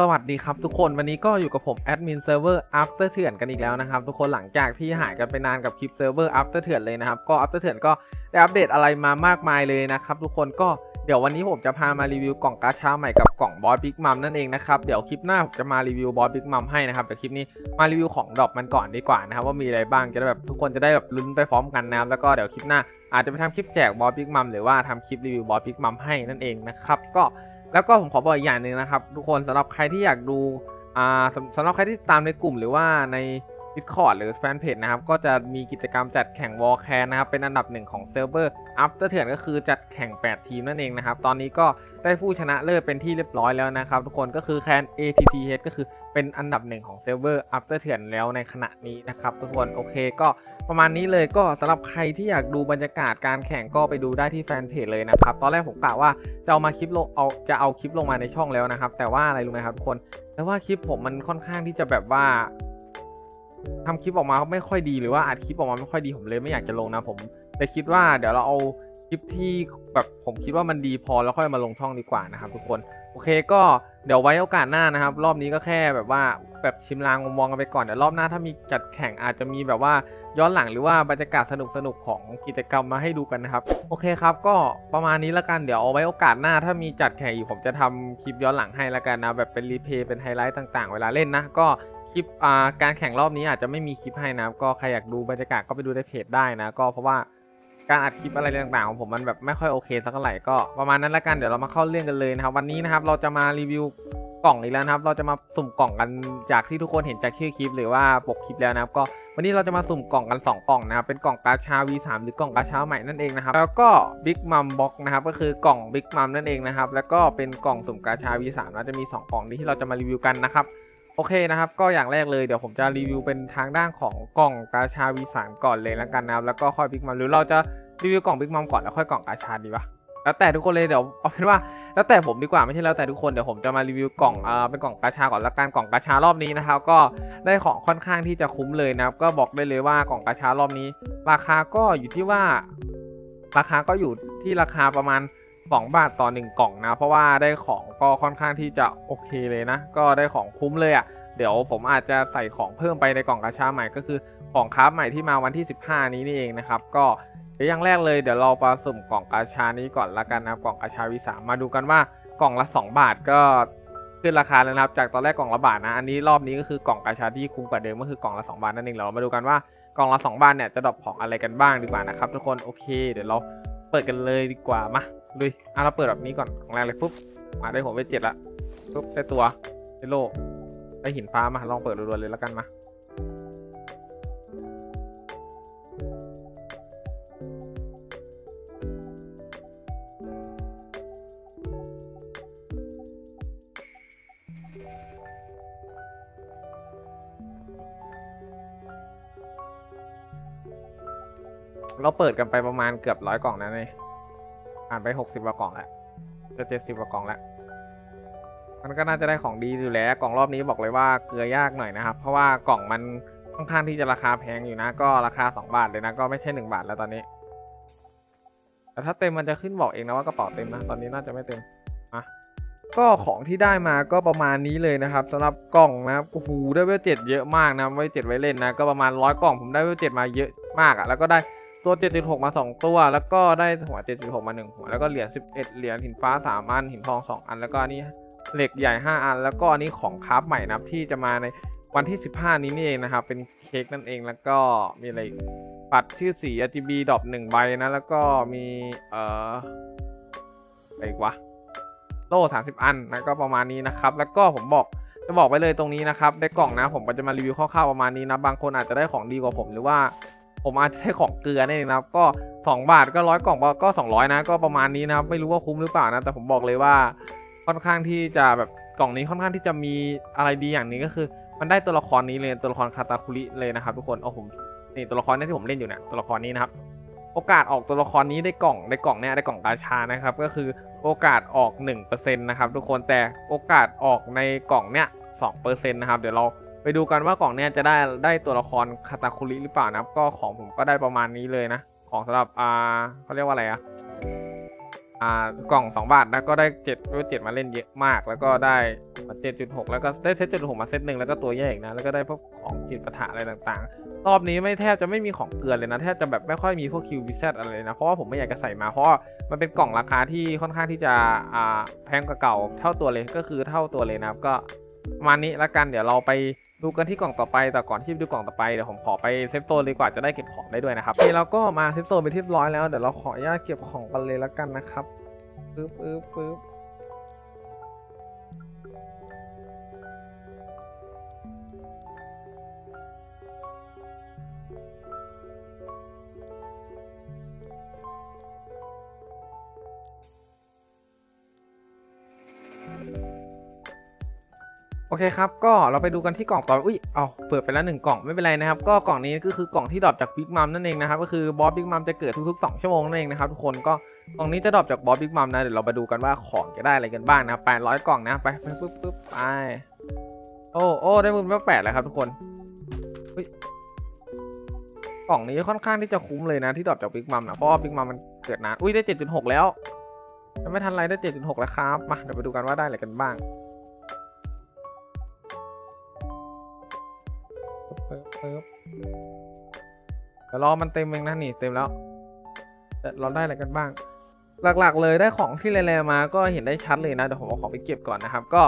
สวัสดีครับทุกคนวันนี้ก็อยู่กับผมแอดมินเซิร์ฟเวอร์ After เถื่อนกันอีกแล้วนะครับ ทุกคนหลังจากที่หายกันไปนานกับคลิปเซิร์ฟเวอร์ After เถื่อนเลยนะครับ ก็ After เถื่อนก็ได้อัปเดตอะไรมามากมายเลยนะครับทุกคนก็เดี๋ยววันนี้ผมจะพามารีวิวกล่องกาชาใหม่กับกล่องบอสบิ๊กมัมนั่นเองนะครับเดี๋ยวคลิปหน้าผมจะมารีวิวบอสบิ๊กมัมให้นะครับเดี๋ยวคลิปนี้มารีวิวของดรอปมันก่อนดีกว่านะครับว่ามีอะไรบ้างจะได้แบบทุกคนจะได้แบบลุ้นไปพร้อมกันนะครับแล้วก็เดี๋ยวคลิปหน้าอาจจะไปทำคลิปแจกบอสบิ๊กมัมหรือว่าทำคลิปรีวิวบอสบิ๊กมัมให้นั่นเองนะครับก็ แล้วก็ผมขอบอกอีกอย่างหนึ่งนะครับ ทุกคนสำหรับใครที่อยากดูอ่าสำสำหรับใครที่ตามในกลุ่มหรือว่าใน Discord หรือแฟนเพจนะครับ ก็จะมีกิจกรรมจัดแข่งวอลแคนนะครับ เป็นอันดับหนึ่งของเซิร์ฟเวอร์อัพเตอร์เถื่อนก็คือจัดแข่ง 8 ทีมนั่นเองนะครับ ตอนนี้ก็ได้ผู้ชนะเลิศเป็นที่เรียบร้อยแล้วนะครับ ทุกคนก็คือแคน ATTH ก็คือ เป็นอันดับหนึ่งของเซิร์ฟเวอร์อัปเตอร์เถื่อนแล้วในขณะนี้นะครับทุกคนโอเคก็ประมาณนี้เลยก็สำหรับใครที่อยากดูบรรยากาศการแข่งก็ไปดูได้ที่แฟนเพจเลยนะครับ ตอนแรกผมกะว่าจะเอามาคลิปลงเอาจะเอาคลิปลงมาในช่องแล้วนะครับ แต่ว่าอะไรรู้ไหมครับทุกคนแต่ว่าคลิปผมมันค่อนข้างที่จะแบบว่าทำคลิปออกมาไม่ค่อยดีหรือว่าอัดคลิปออกมาไม่ค่อยดีผมเลยไม่อยากจะลงนะผมเลยคิดว่าเดี๋ยวเราเอาคลิปที่แบบผมคิดว่ามันดีพอแล้วค่อยมาลงช่องดีกว่านะครับทุกคน โอเคก็ เดี๋ยวไว้โอกาสหน้านะครับ รอบนี้ก็แค่แบบว่าแบบชิมลางมองกันไปก่อนเดี๋ยวรอบหน้าถ้ามีจัดแข่งอาจจะมีแบบว่าย้อนหลังหรือว่าบรรยากาศสนุกๆของกิจกรรมมาให้ดูกันนะครับ โอเคครับ ก็ประมาณนี้ละกันเดี๋ยวเอาไว้โอกาสหน้า ถ้ามีจัดแข่งอยู่ผมจะทำคลิปย้อนหลังให้ละกันนะแบบเป็นรีเพย์เป็นไฮไลท์ต่างๆ เวลาเล่นนะก็คลิปการแข่งรอบนี้อาจจะไม่มีคลิปให้นะก็ใครอยากดูบรรยากาศก็ไปดูในเพจได้นะ ก็เพราะว่า การอัดคลิปอะไรต่างๆของผมมันแบบไม่ค่อยโอเคสักเท่าไหร่ก็ประมาณนั้นละกันเดี๋ยวเรามาเข้าเรื่องกันเลยนะครับวันนี้นะครับเราจะมารีวิวกล่องอีกแล้วนะครับ เราจะมาสุ่มกล่องกันจากที่ทุกคนเห็นจากชื่อคลิปหรือว่าปกคลิปแล้วนะครับ ก็วันนี้เราจะมาสุ่มกล่องกัน 2 กล่องนะครับ เป็นกล่องกาชา V3 หรือกล่องกาชาใหม่นั่นเองนะครับ แล้วก็ Big Mum Box นะครับ ก็คือกล่อง Big Mum นั่นเองนะครับ แล้วก็เป็นกล่องสุ่มกาชา V3 นะจะมี 2 กล่องนี้ที่เราจะมารีวิวกันนะครับ โอเคนะครับ ก็อย่างแรกเลยเดี๋ยวผมจะรีวิวเป็นทางด้านของกล่องกาชา V3 ก่อนเลยแล้วกันนะครับแล้วก็ค่อย Big Mum หรือเราจะรีวิวกล่อง Big Mum ก่อนแล้วค่อยกล่องกาชาดีปะแล้วแต่ทุกคนเลยเดี๋ยวเอาเป็นว่าแล้วแต่ผมดีกว่าไม่ใช่แล้วแต่ทุกคนเดี๋ยวผมจะมารีวิวกล่องอ่าเป็นกล่องกาชาก่อนละกันกล่องกาชารอบนี้นะครับก็ได้ของค่อนข้างที่จะคุ้มเลยนะครับก็บอกได้เลยว่ากล่องกาชารอบนี้ ราคาก็อยู่ที่ว่า ราคาก็อยู่ที่ราคาประมาณ2บาทต่อ 1 กล่องนะ เพราะว่าได้ของก็ค่อนข้างที่จะโอเคเลยนะ ก็ได้ของคุ้มเลยอะ่ะ เดี๋ยวผมอาจจะใส่ของเพิ่มไปในกล่องกาชาใหม่ก็คือของคราฟใหม่ที่มาวันที่ 15 นี้นี่เองนะครับ ก็เดี๋ยวอย่างแรกเลยเดี๋ยวเรามาสุ่มกล่องกาชานี้ก่อนละกันนะครับกล่องกาชาวีสามมาดูกันว่ากล่องละ 2 บาทก็ขึ้นราคาแล้วนะครับ จากตอนแรกกล่องละบาทนะ อันนี้รอบนี้ก็คือกล่องกาชาที่คุ้มกว่าเดิมก็คือกล่องละ 2 บาทนั่นเองเรามาดูกันว่ากล่องละ 2 บาทเนี่ยจะดรอปของอะไรกันบ้างดีกว่านะครับทุกคนโอเค เดี๋ยวเราเปิดกันเลยดีกว่ามาลุยอะเราเปิดแบบนี้ก่อนของแรกเลยปุ๊บมาได้หัวเวทเจ็ดละปุ๊บได้ตัวได้โล ได้หินฟ้ามาลองเปิดรัวๆเลยแล้วกันมาเราเปิดกันไปประมาณเกือบร้อยกล่องแล้วนี่ผ่านไปหกสิบกว่ากล่องแล้วจะเจ็ดสิบกว่ากล่องแล้ว มันก็น่าจะได้ของดีอยู่แล้ว กล่องรอบนี้บอกเลยว่าเกลือยากหน่อยนะครับ เพราะว่ากล่องมันค่อนข้างที่จะราคาแพงอยู่นะ ก็ราคาสองบาทเลยนะ ก็ไม่ใช่หนึ่งบาทแล้วตอนนี้ แต่ถ้าเต็มมันจะขึ้นบอกเองนะว่ากระเป๋าเต็มนะ ตอนนี้น่าจะไม่เต็มอะก็ของที่ได้มาก็ประมาณนี้เลยนะครับสำหรับกล่องนะครับโอ้โหได้เวลเจ็ดเยอะมากนะไว้เจ็ดไว้เล่นนะ ก็ประมาณร้อยกล่องผมได้เวลเจ็ดมาเยอะมากอะ่ะ แล้วก็ได้ตัว 7.6 มา 2 ตัว แล้วก็ได้หัว 7.6 มา 1 หัว แล้วก็เหรียญ 11 เหรียญหินฟ้า 3 อัน หินทอง 2 อัน แล้วก็นนี้ เหล็กใหญ่ 5 อัน แล้วก็อันนี้ของคราฟใหม่นะครับที่จะมาในวันที่ 15 นี้นี่เองนะครับ เป็นเค้กนั่นเองแล้วก็มีอะไรปัดชื่อสี RGB ดรอป1ใบนะ แล้วก็มีเอ่ออะไรอีกวะโล่30 อันนะก็ประมาณนี้นะครับ แล้วก็ผมบอกจะบอกไว้เลยตรงนี้นะครับในกล่องนะ ผมก็จะมารีวิวคร่าวๆประมาณนี้นะบางคนอาจจะได้ของดีกว่าผมหรือว่าผมอาจจะได้ของเกลือนี่นเองนะครับ ก็ 2 บาทก็ร้อยกล่องก็200นะ ก็ประมาณนี้นะครับ ไม่รู้ว่าคุ้มหรือเปล่านะ แต่ผมบอกเลยว่า ค่อนข้างที่จะแบบกล่องนี้ค่อนข้างที่จะมีอะไรดีอย่างนี้ก็คือ มันได้ตัวละครนี้เลยตัวละครคาตาคุริเลยนะครับ ทุกคนเอาผมนี่ตัวละครนี้ที่ผมเล่นอยู่เนี่ยตัวละครนี้นะครับโอกาสออกตัวละครนี้ได้กล่องได้กล่องเนี่ยได้กล่องกาชานะครับ ก็คือโอกาสออก1%นะครับทุกคนแต่โอกาสออกในกล่องเนี่ย2%นะครับเดี๋ยวเราไปดูกันว่ากล่องเนี่ยจะได้ได้ตัวละครคาตาคุริหรือเปล่านะครับ ก็ของผมก็ได้ประมาณนี้เลยนะ ของสำหรับอ่าเขาเรียกว่าอะไรอะ อ่ากล่อง 2 บาทนะก็ได้7เวลเจ็ดมาเล่นเยอะมาก แล้วก็ได้มา7.6แล้วก็ได้เซต7.6มาเซตหนึ่งแล้วก็ตัวแยกนะแล้วก็ได้พวกของจิตประทะอะไรต่างๆ รอบนี้ไม่แทบจะไม่มีของเกลือเลยนะแทบจะแบบไม่ค่อยมีพวกคิวบิเซอะไรนะเพราะว่าผมไม่อยากจะใส่มาเพราะมันเป็นกล่องราคาที่ค่อนข้างที่จะอ่าแพงกว่าเก่าเท่าตัวเลยก็คือเท่าตัวเลยนะครับก็ประมาณนี้ละกันเดี๋ยวเราไป ดูกันที่กล่องต่อไปแต่ก่อนที่จะดูกล่องต่อไปเดี๋ยวผมขอไปเซฟโซนเลยกว่าจะได้เก็บของได้ด้วยนะครับนี่เราก็มาเซฟโซนไปที่เรียบร้อยแล้วเดี๋ยวเราขออนุญาตเก็บของกันเลยละกันนะครับปึ๊บปึ๊บปึ๊บ เคครับ ก็เราไปดูกันที่กล่องต่อ อุ้ย เอาเปิดไปแล้วหนึ่งกล่องไม่เป็นไรนะครับ ก็กล่องนี้ก็คือกล่องที่ดรอปจากบิ๊กมัมนั่นเองนะครับ ก็คือบอสบิ๊กมัมจะเกิดทุกๆ2ชั่วโมงนั่นเองนะครับทุกคน ก็กล่องนี้จะดรอปจากบอสบิ๊กมัมนะ เดี๋ยวเราไปดูกันว่าของจะได้อะไรกันบ้างนะครับ800กล่องนะไปไปปึ๊บปึ๊บไป โอ้โอ้ได้มือแม่แปดแล้วครับทุกคนอุ้ย กล่องนี้ค่อนข้างที่จะคุ้มเลยนะที่ดรอปจากบิ๊กมัมนะเพราะว่าบิ๊กมัมมันเกิดนาน อุ้ยได้ 7.6 แล้ว ไม่ทันไรได้ 7.6 แล้วครับ มาเดี๋ยวไปดูกันว่าได้อะไรกันบ้าง ปึ๊บเดี๋ยวรอมันเต็มเองนะนี่เต็มแล้วเราได้อะไรกันบ้าง หลักๆเลยได้ของที่แลๆมาก็เห็นได้ชัดเลยนะเดี๋ยวผมเอาของไปเก็บก่อนนะครับ ก็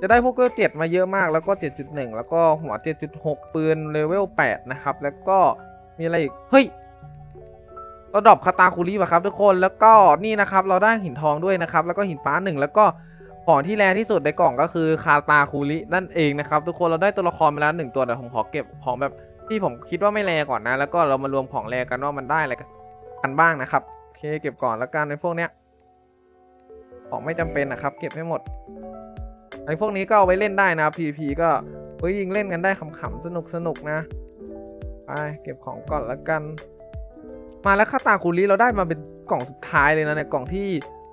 จะได้พวกเวลเจ็ดมาเยอะมากแล้วก็ 7.1 แล้วก็หัว 7.6 ปืนเลเวล 8 นะครับ แล้วก็มีอะไรอีก เฮ้ยเราดรอปคาตาคุริป่ะครับทุกคนแล้วก็นี่นะครับเราได้หินทองด้วยนะครับ แล้วก็หินฟ้าหนึ่งแล้วก็ ของที่แรงที่สุดในกล่องก็คือคาตาคูรินั่นเองนะครับ ทุกคนเราได้ตัวละครมาแล้วหนึ่งตัวแต่ผมขอเก็บของแบบที่ผมคิดว่าไม่แรงก่อนนะ แล้วก็เรามารวมของแรงกันว่ามันได้อะไรกันบ้างนะครับโอเคเก็บก่อนแล้วกันในพวกเนี้ยของไม่จำเป็นนะครับ เก็บให้หมดไอ้พวกนี้ก็เอาไว้เล่นได้นะ PVP ก็เฮ้ยยิงเล่นกันได้ขำๆสนุกสนุกๆนะไปเก็บของก่อนแล้วกัน มาแล้วคาตาคูริเราได้มาเป็นกล่องสุดท้ายเลยนะในกล่องที่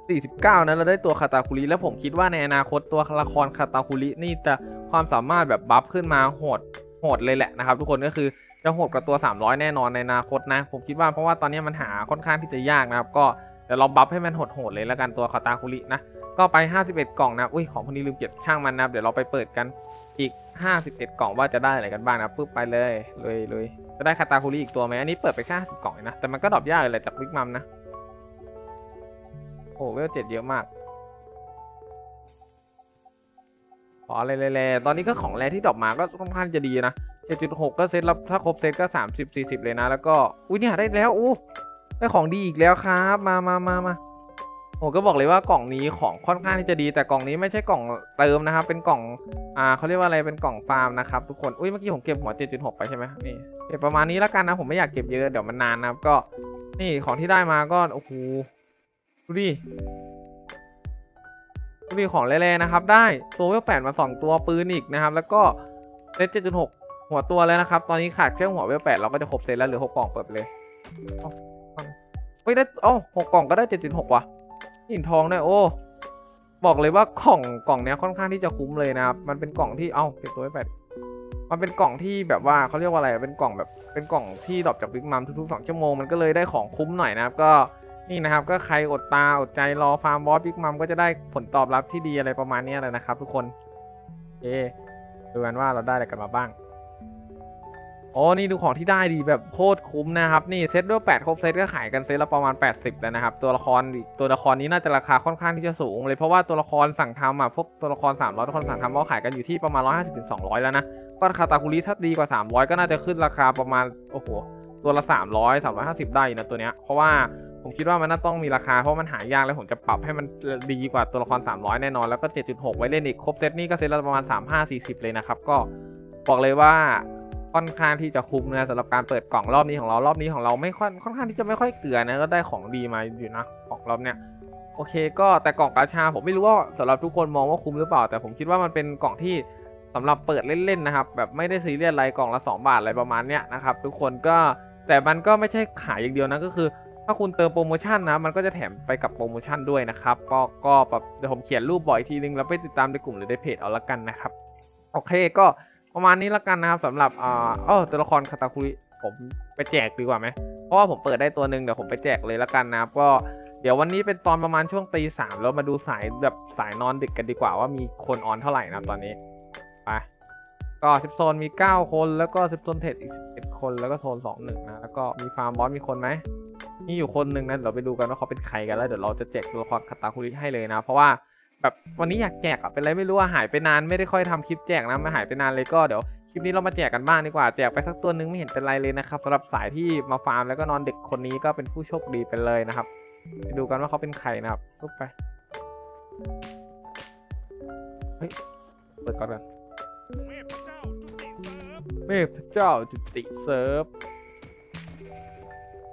49นะเราได้ตัวคาตาคุริแล้วผมคิดว่าในอนาคตตัวละครคาตาคุรินี่จะความสามารถแบบบัฟขึ้นมาโหดโหดเลยแหละนะครับ ทุกคนก็คือจะโหดกว่าตัว 300 แน่นอนในอนาคตนะ ผมคิดว่าเพราะว่าตอนนี้มันหาค่อนข้างที่จะยากนะครับก็เดี๋ยวเราบัฟให้มันโหดๆเลยแล้วกันตัวคาตาคุรินะก็ไป 51 กล่องนะอุ้ยของพวกนี้ลืมเก็บช่างมันนะเดี๋ยวเราไปเปิดกันอีก 51 กล่องว่าจะได้อะไรกันบ้างนะปึ๊บไปเลยเลยเลยจะได้คาตาคุริอีกตัวไหมอันนี้เปิดไปแค่50กล่องเองนะแต่มันก็ดรอปยากเลยแหละจากวิกมัมนะ โอ้เวลเจ็ดเยอะมาก ขออะไรแร่ๆตอนนี้ก็ของแร่ที่ดรอปมาก็ค่อนข้างจะดีนะ 7.6 ก็เซตแล้วถ้าครบเซตก็ 30 40 เลยนะ แล้วก็ อุ้ยเนี่ยได้แล้วอู้ได้ของดีอีกแล้วครับ มามามามาผมก็บอกเลยว่ากล่องนี้ของค่อนข้างที่จะดี แต่กล่องนี้ไม่ใช่กล่องเติมนะครับ เป็นกล่อง อ่าเขาเรียกว่าอะไร เป็นกล่องฟาร์มนะครับทุกคน อุ้ยเมื่อกี้ผมเก็บหัว 7.6 ไปใช่ไหมนี่ เก็บประมาณนี้แล้วกันนะ ผมไม่อยากเก็บเยอะ เดี๋ยวมันนานนะครับ ก็ นี่ของที่ได้มาก็ โอ้โห ดูดิดูดิของแร่ๆนะครับ ได้ตัวเวลแปดมาสองตัวปืนอีกนะครับ แล้วก็เซตเจ็ดจุดหกหัวตัวแล้วนะครับ ตอนนี้ขาดแค่หัวเวลแปดเราก็จะครบเซตแล้วเหลือหกกล่องเปิดเลยเอาเอาเฮ้ยได้โอ้หกกล่องก็ได้เจ็ดจุดหกว่ะหินทองด้วยโอ้บอกเลยว่ากล่องกล่องเนี้ยค่อนข้างที่จะคุ้มเลยนะครับ มันเป็นกล่องที่เอ้าเก็บตัวไว้แปดมันเป็นกล่องที่แบบว่าเขาเรียกว่าอะไร เป็นกล่องแบบ เป็นกล่องที่ดรอปจากบิ๊กมัมทุกๆสองชั่วโมง มันก็เลยได้ของคุ้มหน่อยนะครับ ก็ นี่นะครับก็ใครอดตาอดใจรอฟาร์มบอสบิ๊กมัมก็จะได้ผลตอบรับที่ดีอะไรประมาณนี้ยเลยนะครับ ทุกคนเอดูกันว่าเราได้อะไรกันมาบ้างโอ้นี่ดูของที่ได้ดีแบบโคตรคุ้มนะครับ นี่เซตด้วย8ครบเซตก็ขายกันเซตละประมาณ 80แล้วนะครับ ตัวละครตัวละครนี้น่าจะราคาค่อนข้างที่จะสูงเลยเพราะว่าตัวละครสั่งทำอะพวกตัวละคร 300ตัวละครสั่งทำก็ขายกันอยู่ที่ประมาณ 150ถึง200 แล้วนะก็คาตาคุริถ้าดีกว่า 300 ก็น่าจะขึ้นราคาประมาณโอ้โหตัวละ 300 350 ได้อยู่นะตัวเนี้ยเพราะว่า ผมคิดว่ามันน่าต้องมีราคาเพราะมันหายากแล้วผมจะปรับให้มันดีกว่าตัวละคร 300 แน่นอน แล้วก็ 7.6 ไว้เล่นอีก ครบเซตนี่ก็เซตละประมาณ 35 40 เลยนะครับ ก็บอกเลยว่าค่อนข้างที่จะคุ้มนะสำหรับการเปิดกล่องรอบนี้ของเรารอบนี้ของเราไม่ค่อยค่อนข้างที่จะไม่ค่อยเกลือนะก็ได้ของดีมาอยู่นะของรอบเนี้ยโอเค ก็แต่กล่องกาชาผมไม่รู้ว่าสำหรับทุกคนมองว่าคุ้มหรือเปล่า แต่ผมคิดว่ามันเป็นกล่องที่สำหรับเปิดเล่นๆนะครับแบบไม่ได้ซีเรียสอะไรกล่องละ 2 บาทอะไรประมาณเนี้ยนะครับทุกคนก็แต่มันก็ไม่ใช่ขายอย่างเดียวนะก็คือ ถ้าคุณเติมโปรโมชั่นนะ มันก็จะแถมไปกับโปรโมชั่นด้วยนะครับ ก็ก็แบบเดี๋ยวผมเขียนรูปบ่อยทีนึง แล้วไปติดตามในกลุ่มหรือในเพจเอาละกันนะครับ โอเคก็ประมาณนี้ละกันนะครับสำหรับอ่าเออตัวละครคาตาคุริผมไปแจกดีกว่าไหม เพราะว่าผมเปิดได้ตัวหนึ่งเดี๋ยวผมไปแจกเลยละกันนะครับ ก็เดี๋ยวดี๋ยววันนี้เป็นตอนประมาณช่วงตีสามแล้วมาดูสายแบบสายนอนดึกกันดีกว่าว่ามีคนออนเท่าไหร่นะตอนนี้ไปก็สิบโซนมีเก้าคนแล้วก็สิบโซนเทรดอีกสิบเอ็ดคนแล้วก็โซนสองหนึ่งนะ แล้วก็มีฟาร์มบอสมีคนไหม มีอยู่คนหนึ่งนะเดี๋ยวเราไปดูกันว่าเขาเป็นใครกันแล้วเดี๋ยวเราจะแจกตัวละครคาตาคุริให้เลยนะ เพราะว่าแบบวันนี้อยากแจกอะเป็นไรไม่รู้ว่าหายไปนานไม่ได้ค่อยทำคลิปแจกนะไม่หายไปนานเลยก็เดี๋ยวคลิปนี้เรามาแจกกันบ้างดีกว่าแจกไปสักตัวนึงไม่เห็นเป็นไรเลยนะครับสำหรับสายที่มาฟาร์มแล้วก็นอนเด็กคนนี้ก็เป็นผู้โชคดีไปเลยนะครับไปดูกันว่าเขาเป็นใครนะครับลุกไปเฮ้ยเปิดก่อนกันเมพเจ้าจุติเซิร์ฟ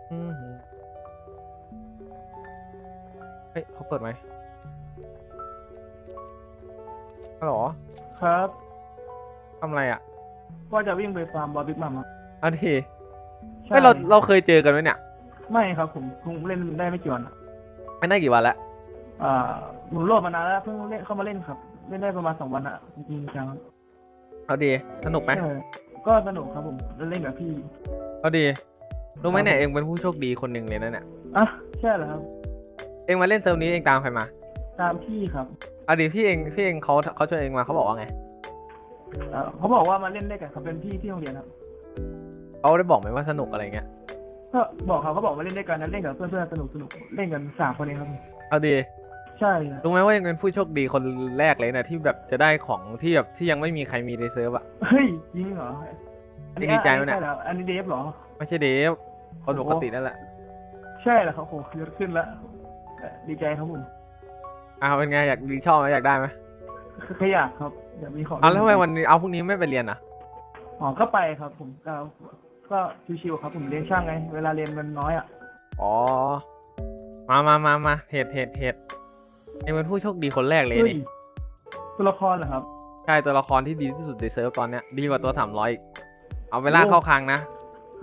เม เจ้าจุติเซิร์ฟอือหือเฮ้ยเขาเปิดไหมฮัลโหลครับ ทำอะไรอะว่าจะวิ่งไปฟาร์มบอลบิ๊กมัมครับเอันทีใช่เฮ้ยเราเราเคยเจอกันไหมเนี่ยไม่ครับผมเพิ่งเล่นได้ไม่กี่วันอะไม่ได้กี่วันแล้วอ่าผมโหลดมานานแล้วเพิ่งเล่นเข้ามาเล่นครับ เล่นได้ประมาณสองวันอะจริงๆจังเอาดีสนุกไหมใช่ก็สนุกครับผมเล่นกับพี่ เอาดีรู้ไหมครับเนี่ยเองเป็นผู้โชคดีคนหนึ่งเลยนะเนี่ยอะใช่เหรอครับ เองมาเล่นเซิร์ฟนี้เองตามใครมาตามพี่ครับเอาดีพี่เองพี่เองเขาเขาชวนเองมาเขาบอกว่าไงอ่าเขาบอกว่ามาเล่นได้กับเขาเป็นพี่ที่โรงเรียนครับ เขาได้บอกไหมว่าสนุกอะไรเงี้ยก็บอกเขาเขาบอกมาเล่นด้วยกันนะเล่นกับเพื่อนๆสนุกสนุกเล่นกันสามคนเองครับ เอาดีใช่ครับรู้ไหมว่ายังเป็นผู้โชคดีคนแรกเลยนะที่แบบจะได้ของที่แบบที่ยังไม่มีใครมีในเซิร์ฟอะ เฮ้ยจริงเหรออันนี้ดีใจไหมเนี่ยอัช่หรออันนี้เดฟเหรอ ไม่ใช่เดฟคนปกตินั่นแหละ ใช่เหรอครับโหยศขึ้นแล้ว ดีใจครับผมอ้าวเป็นไงอยากดีชอบไหมอยากได้ไหมขยากครับเดี๋ยวมีของเอาแล้วทำไมวันนี้เอาพรุ่งนี้ไม่ไปเรียนอะอ๋อก็ไปครับ ผมก็ก็ชิวๆครับ ผมเรียนช่างไง เวลาเรียนมันน้อยอะอ๋อมามามามาเหตุเหตุเหตุเองเป็นผู้โชคดีคนแรกเลยเฮ้ยนี่ตัวละครเหรอครับ ใช่ตัวละครที่ดีที่สุดในเซิร์ฟตอนเนี้ยดีกว่าตัวสามร้อยเอาเวลากเข้าคลังนะ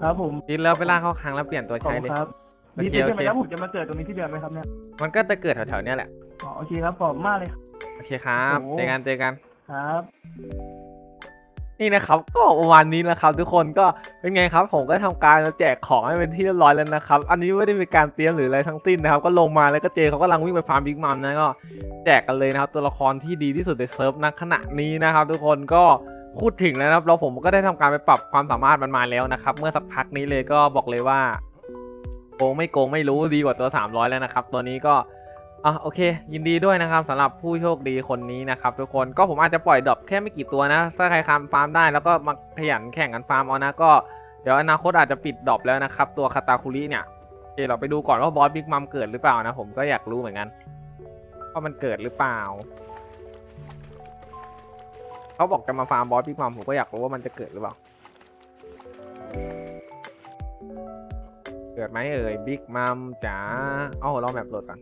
ครับผมดีแล้วเวลากเข้าคลังแล้วเปลี่ยนตัวขอบใช้คุเลยณครับ โอดีเคใจโอใช่ไหมเคครับผมจะมาเกิดตรงนี้ที่เดือนไหมครับเนี่ยมันก็จะเกิดแถวๆเนี้ยแหละ อ๋อโอเคครับขอบคุณมากเลยครับ โอเคครับ โอ้เจอกันเจอกัน ครับ นี่นะครับก็ประมาณนี้นะครับ ทุกคนก็เป็นไงครับ ผมก็ทำการมาแจกของให้เป็นที่เรียบร้อยแล้วนะครับ อันนี้ไม่ได้มีการเตรียมหรืออะไรทั้งสิ้นนะครับ ก็ลงมาแล้วก็เจเขากำลังวิ่งไปฟาร์มบิ๊กมัมนะก็แจกกันเลยนะครับ ตัวละครที่ดีที่สุดในเซิร์ฟณขณะนี้นะครับ ทุกคนก็พูดถึงแล้วนะครับเราผมก็ได้ทำการไปปรับความสามารถมันมาแล้วนะครับ เมื่อสักพักนี้เลยก็บอกเลยว่าโกงไม่โกงไม่รู้ดีกว่าตัว 300 แล้วนะครับ ตัวนี้ก็อะโอเค ยินดีด้วยนะครับสำหรับผู้โชคดีคนนี้นะครับทุกคนก็ผมอาจจะปล่อยดรอปแค่ไม่กี่ตัวนะ ถ้าใครคามฟาร์มได้แล้วก็มาขยันแข่งกันฟาร์มเอานะก็เดี๋ยวอนาคตอาจจะปิดดรอปแล้วนะครับ ตัวคาตาคุริเนี่ยโอเคเราไปดูก่อนว่าบอสบิ๊กมัมเกิดหรือเปล่านะ ผมก็อยากรู้เหมือนกันว่ามันเกิดหรือเปล่าเขาบอกจะมาฟาร์มบอสบิ๊กมัมผมก็อยากรู้ว่ามันจะเกิดหรือเปล่า กิดไหมเอ่ยบิ๊กมัมจ๋าเอ้าเราแมปโหลดก่อน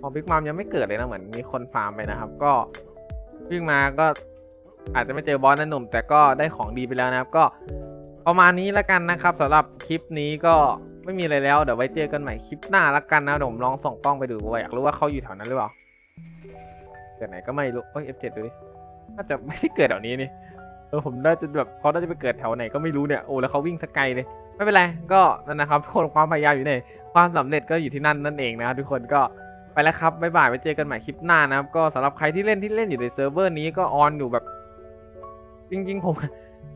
พอบิ๊กมัมยังไม่เกิดเลยนะเหมือนมีคนฟาร์มไปนะครับ ก็วิ่งมาก็อาจจะไม่เจอบอสนะหนุ่ม แต่ก็ได้ของดีไปแล้วนะครับ ก็ประมาณนี้แล้วกันนะครับสำหรับคลิปนี้ก็ไม่มีอะไรแล้วเดี๋ยวไว้เจอกันใหม่คลิปหน้าล้วกันนะเดี๋ยวผมลองส่องกล้องไปดูว่าอยากรู้ว่าเขาอยู่แถวนั้นหรือเปล่าเกิดไหนก็ไม่รู้เอ้ย F7 ดูดิน่าจะไม่ได้เกิดแถวนี้นี่เออผมน่าจะแบบเขาน่าจะไปเกิดแถวไหนก็ไม่รู้เนี่ยโอ้แล้วเขาวิ่งสกไกลเลย ไม่เป็นไรก็นั่นนะครับทุกคนความพยายามอยู่ในความสำเร็จก็อยู่ที่นั่นนั่นเองนะครับทุกคนก็ไปแล้วครับบ๊ายบายไว้เจอกันใหม่คลิปหน้านะครับก็สำหรับใครที่เล่นที่เล่นอยู่ในเซิร์ฟเวอร์นี้ก็ออนอยู่แบบ จริง ๆ ผม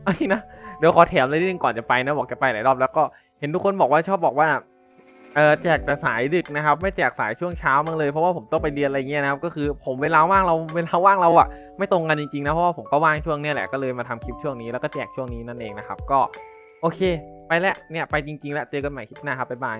เอางี้นะเดี๋ยวขอแถมเลยนิดนึงก่อนจะไปนะบอกจะไปหลายรอบแล้วก็เห็นทุกคนบอกว่าชอบบอกว่าเออแจกแต่สายดึกนะครับ ไม่แจกสายช่วงเช้ามั้งเลยเพราะว่าผมต้องไปเรียนอะไรเงี้ยนะครับก็คือผมเวลาว่างเราเวลาว่างเราอะไม่ตรงกันจริงๆนะเพราะว่าผมก็ว่างช่วงเนี้ยแหละก็เลยมาทำคลิปช่วงนี้แล้วก็แจกช่วงนี้นั่นเองนะครับก็โอเค ไปแล้วเนี่ยไปจริงๆแล้วเจอกันใหม่คลิปหน้าครับบ๊ายบาย